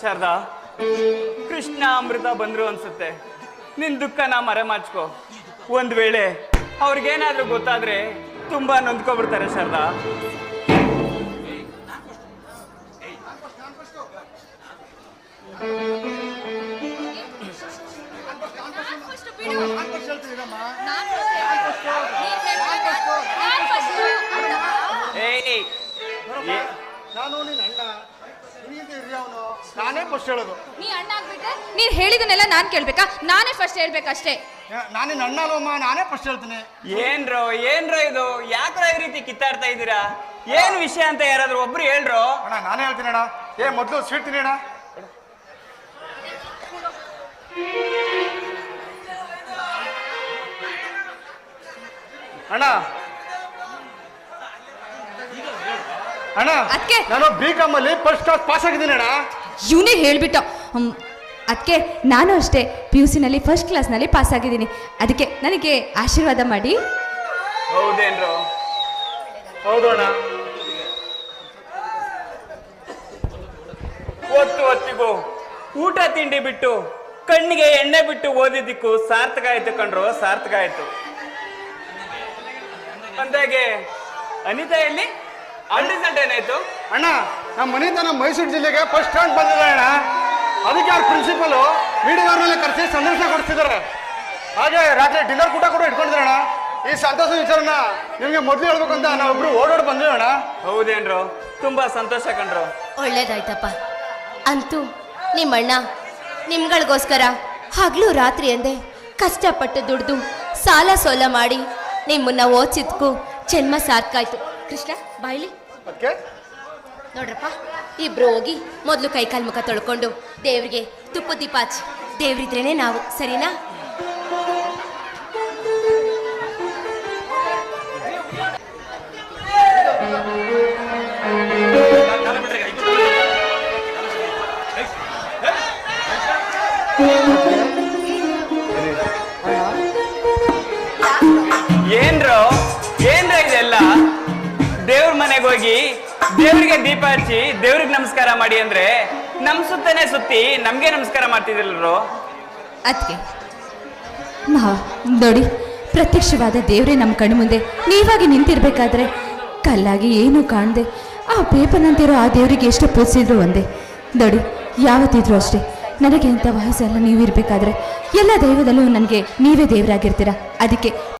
ಶಾರದಾ, ಕೃಷ್ಣ ಅಮೃತ ಬಂದ್ರು ಅನ್ಸುತ್ತೆ. ನಿನ್ ದುಃಖನ ಮರೆಮಾಚ್ಕೋ ಒಂದ್ ವೇಳೆ ಅವ್ರಿಗೇನಾದ್ರೂ ಗೊತ್ತಾದ್ರೆ ತುಂಬಾ ನೊಂದ್ಕೊಬಿಡ್ತಾರೆ ಶಾರದಾ. ಏಯ್ ನಾನು ನಿನ್ನ ಅಣ್ಣ. ನಿನಗಿಂತ ಹಿರಿಯವನು ನಾನೇ ಫಸ್ಟ್ ಹೇಳೋದು. ನೀ ಅಣ್ಣ ಆಗ್ಬಿಟ್ರೆ ನೀನ್ ಹೇಳಿದನ್ನೆಲ್ಲ ನಾನ್ ಕೇಳ್ಬೇಕಾ? ನಾನೇ ಫಸ್ಟ್ ಹೇಳ್ಬೇಕಷ್ಟೇ. ನಾನೇ ನಿನ್ನ ನಾನೇ ಫಸ್ಟ್ ಹೇಳ್ತೀನಿ. ಏನ್ರೋ ಏನ್ರೋ ಇದು? ಯಾಕ್ರೋ ಈ ರೀತಿ ಕಿತ್ತಾಡ್ತಾ ಇದ್ದೀರಾ? ಏನ್ ವಿಷಯ ಅಂತ ಯಾರಾದ್ರೂ ಒಬ್ರು ಹೇಳ್ರೋ? ಅಣ್ಣ ನಾನೇ ಹೇಳ್ತೀನಿ ಅಣ್ಣ. ಏ ಮೊದಲು ಸ್ವೀಟ್ ತಿನ್ನಿ ಅಣ್ಣ. ಅಣ್ಣ ಅಣ್ಣ ಅದ್ಕೆ? ನಾನು ಬಿ ಕಾಮ್ ಅಲ್ಲಿ ಫಸ್ಟ್ ಕ್ಲಾಸ್ ಪಾಸ್ ಆಗಿದ್ದೀನಿ ಅಣ್ಣ. ಇವನೇ ಹೇಳ್ಬಿಟ್ಟ. ಅದಕ್ಕೆ ನಾನು ಅಷ್ಟೇ ಪಿ ಯು ಸಿನಲ್ಲಿ ಫಸ್ಟ್ ಕ್ಲಾಸ್ನಲ್ಲಿ ಪಾಸ್ ಆಗಿದ್ದೀನಿ. ಅದಕ್ಕೆ ನನಗೆ ಆಶೀರ್ವಾದ ಮಾಡಿ. ಹೌದೇನ್ರೋ ಹೌದು ಅಣ್ಣ. ಒತ್ತು ಊಟ ತಿಂಡಿ ಬಿಟ್ಟು ಕಣ್ಣಿಗೆ ಎಣ್ಣೆ ಬಿಟ್ಟು ಓದಿದ್ದಕ್ಕೂ ಸಾರ್ಥಕ ಆಯ್ತು ಕಣ್ರು ಸಾರ್ಥಕ ಆಯ್ತು. ಅಂದಾಗೆ ಅನಿತಾ ಎಲ್ಲಿ? ಏನಾಯ್ತು? ಅಣ್ಣ ನಮ್ಮ ಮನೆಯಿಂದ ನಮ್ಮ ಮೈಸೂರು ಜಿಲ್ಲೆಗೆ ಫಸ್ಟ್ ರ್ಯಾಂಕ್ ಬಂದಿದೆ ಅಣ್ಣ. ಅದಕ್ಕೆ ಅವ್ರ ಪ್ರಿನ್ಸಿಪಲು ಮೇಲೆ ಕರೆಸಿ ಸಂದರ್ಶನ ಕೊಡ್ತಿದ್ದಾರೆ ಹಾಗೆ ರಾತ್ರಿ ಡಿನ್ನರ್ ಕೂಡ ಕೂಡ ಇಟ್ಕೊಂಡಿದ್ದಾರೆ ಅಣ್ಣ. ಈ ಸಂತೋಷ ವಿಚಾರನ ನಿಮಗೆ ಮೊದಲು ಹೇಳ್ಬೇಕು ಅಂತ ನಾವಿಬ್ರು ಓಡೋಡ್ ಬಂದ್ವಿ ಅಣ್ಣ. ಹೌದೇನ್ರು? ತುಂಬಾ ಸಂತೋಷ ಕಂಡ್ರು ಒಳ್ಳೇದಾಯ್ತಪ್ಪ. ಅಂತೂ ನಿಮ್ಮಣ್ಣ ನಿಮ್ಗಳಿಗೋಸ್ಕರ ಹಗಲು ರಾತ್ರಿ ಅಂದೆ ಕಷ್ಟಪಟ್ಟು ದುಡ್ದು ಸಾಲ ಸೋಲ ಮಾಡಿ ನಿಮ್ಮನ್ನ ಓದಿಸಿದ್ಕು ಜನ್ಮ ಸಾರ್ಥಕಾಯ್ತು. ಕೃಷ್ಣ ಬಾಯ್ಲಿ. ಅದಕ್ಕೆ ನೋಡ್ರಪ್ಪ ಇಬ್ರು ಹೋಗಿ ಮೊದಲು ಕೈಕಾಲು ಮುಖ ತೊಳ್ಕೊಂಡು ದೇವ್ರಿಗೆ ತುಪ್ಪ ದೀಪ ಹಚ್ಚಿ ದೇವ್ರಿದ್ರೇನೆ ನಾವು ಸರಿನಾ? ದೇವ್ರಿಗೆ ದೀಪ ಹಚ್ಚಿ ದೇವ್ರಿಗೆ ನಮಸ್ಕಾರ ಮಾಡಿ ಅಂದ್ರೆ ನಮ್ ಸುತ್ತನೆ ಸುತ್ತಿ ನಮ್ಗೆ ನಮಸ್ಕಾರ ಮಾಡ್ತಿದ್ರು ಅದಕ್ಕೆ ಮಾ, ನೋಡಿ, ಪ್ರತ್ಯಕ್ಷವಾದ ದೇವರೇ ನಮ್ಮ ಕಣ್ಣು ಮುಂದೆ ನೀವಾಗಿ ನಿಂತಿರ್ಬೇಕಾದ್ರೆ ಕಲ್ಲಾಗಿ ಏನೂ ಕಾಣದೆ. ಆ ಪೇಪರ್ನಂತಿರೋ ಆ ದೇವರಿಗೆ ಎಷ್ಟು ಪೂಜಿಸಿದ್ರು ಒಂದೇ. ನೋಡಿ, ಯಾವತ್ತಿದ್ರು ಅಷ್ಟೇ. ನನಗೆ ಇಂಥ ವಯಸ್ಸೆಲ್ಲ ನೀವಿರಬೇಕಾದ್ರೆ ಎಲ್ಲ ದೈವದಲ್ಲೂ ನನಗೆ ನೀವೇ ದೇವರಾಗಿರ್ತೀರ. ಅದಕ್ಕೆ